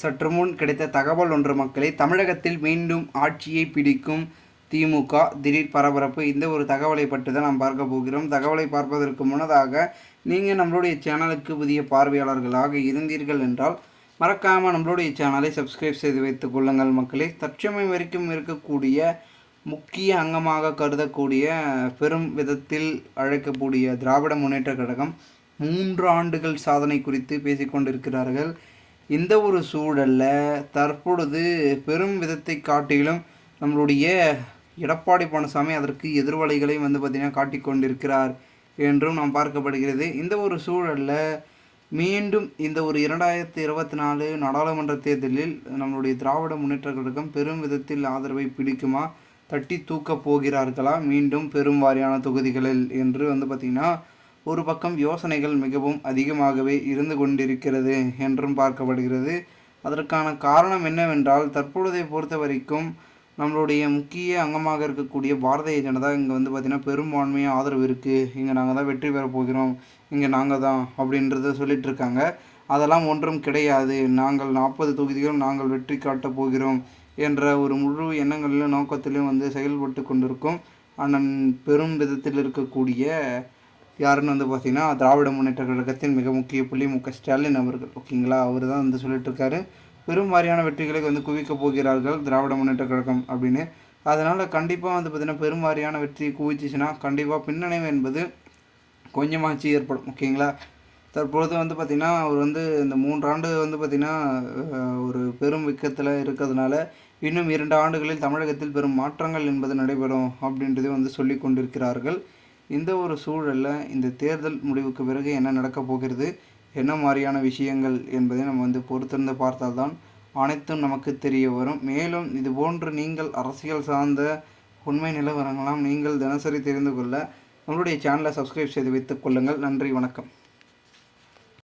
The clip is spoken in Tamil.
சற்று முன் கிடைத்த தகவல் ஒன்று மக்களை. தமிழகத்தில் மீண்டும் ஆட்சியை பிடிக்கும் திமுக திடீர் பரபரப்பு. இந்த ஒரு தகவலை பற்றி தான் நாம் பார்க்க போகிறோம். தகவலை பார்ப்பதற்கு முன்னதாக நீங்கள் நம்மளுடைய சேனலுக்கு புதிய பார்வையாளர்களாக இருந்தீர்கள் என்றால் மறக்காமல் நம்மளுடைய சேனலை சப்ஸ்கிரைப் செய்து வைத்துக் கொள்ளுங்கள் மக்களே. தற்சமயம் வரைக்கும் இருக்கக்கூடிய முக்கிய அங்கமாக கருதக்கூடிய பெரும் விதத்தில் அழைக்கக்கூடிய திராவிட முன்னேற்ற கழகம் மூன்று ஆண்டுகள் சாதனை குறித்து பேசிக்கொண்டிருக்கிறார்கள். இந்த ஒரு சூழலில் தற்பொழுது பெரும் விதத்தை காட்டிலும் நம்மளுடைய எடப்பாடி பழனிசாமி அதற்கு எதிர்வலைகளையும் வந்து பார்த்திங்கன்னா காட்டிக்கொண்டிருக்கிறார் என்றும் நாம் பார்க்கப்படுகிறது. இந்த ஒரு சூழலில் மீண்டும் இந்த ஒரு இரண்டாயிரத்தி இருபத்தி நாலு நாடாளுமன்ற தேர்தலில் நம்மளுடைய திராவிட முன்னேற்ற கழகம் பெரும் விதத்தில் ஆதரவை பிடிக்குமா? தட்டி தூக்கப் போகிறார்களா? மீண்டும் பெரும் வாரியான தொகுதிகளில் என்று வந்து பார்த்திங்கன்னா ஒரு பக்கம் யோசனைகள் மிகவும் அதிகமாகவே இருந்து கொண்டிருக்கிறது என்றும் பார்க்கப்படுகிறது. அதற்கான காரணம் என்னவென்றால் தற்பொழுதை பொறுத்த வரைக்கும் நம்மளுடைய முக்கிய அங்கமாக இருக்கக்கூடிய பாரதிய ஜனதா இங்கே வந்து பார்த்திங்கன்னா பெரும்பான்மையாக ஆதரவு இருக்குது இங்கே நாங்கள் தான் வெற்றி பெற போகிறோம். இங்கே நாங்கள் தான் அப்படின்றத சொல்லிட்டு இருக்காங்க. அதெல்லாம் ஒன்றும் கிடையாது. நாங்கள் நாற்பது தொகுதிகளும் நாங்கள் வெற்றி காட்டப் போகிறோம் என்ற ஒரு முழு எண்ணங்களிலும் நோக்கத்திலும் வந்து செயல்பட்டு கொண்டிருக்கும் அண்ணன் பெரும் விதத்தில் இருக்கக்கூடிய யாருன்னு வந்து பார்த்திங்கன்னா திராவிட முன்னேற்ற கழகத்தின் மிக முக்கிய புள்ளி மு க ஸ்டாலின் அவர்கள். ஓகேங்களா? அவர் தான் வந்து சொல்லிட்டுருக்காரு. பெரும் வாரியான வெற்றிகளை வந்து குவிக்க போகிறார்கள் திராவிட முன்னேற்ற கழகம் அப்படின்னு. அதனால் கண்டிப்பாக வந்து பார்த்திங்கன்னா பெரும் வாரியான வெற்றி குவிச்சிச்சுன்னா கண்டிப்பாக பின்னடைவு என்பது கொஞ்சமாச்சு ஏற்படும். ஓகேங்களா? தற்பொழுது வந்து பார்த்திங்கன்னா அவர் வந்து இந்த மூன்றாண்டு வந்து பார்த்திங்கன்னா ஒரு பெரும் விக்கத்தில் இருக்கிறதுனால இன்னும் இரண்டு ஆண்டுகளில் தமிழகத்தில் பெரும் மாற்றங்கள் என்பது நடைபெறும் அப்படின்றதை வந்து சொல்லி கொண்டிருக்கிறார்கள். இந்த ஒரு சூழலில் இந்த தேர்தல் முடிவுக்கு பிறகு என்ன நடக்கப் போகிறது? என்ன மாதிரியான விஷயங்கள் என்பதை நம்ம வந்து பொறுத்திருந்து பார்த்தால்தான் அனைத்தும் நமக்கு தெரிய வரும். மேலும் இது போன்று நீங்கள் அரசியல் சார்ந்த உண்மை நிலவரங்களாம் நீங்கள் தினசரி தெரிந்து கொள்ள நம்மளுடைய சேனலை சப்ஸ்கிரைப் செய்து வைத்துக் கொள்ளுங்கள். நன்றி வணக்கம்.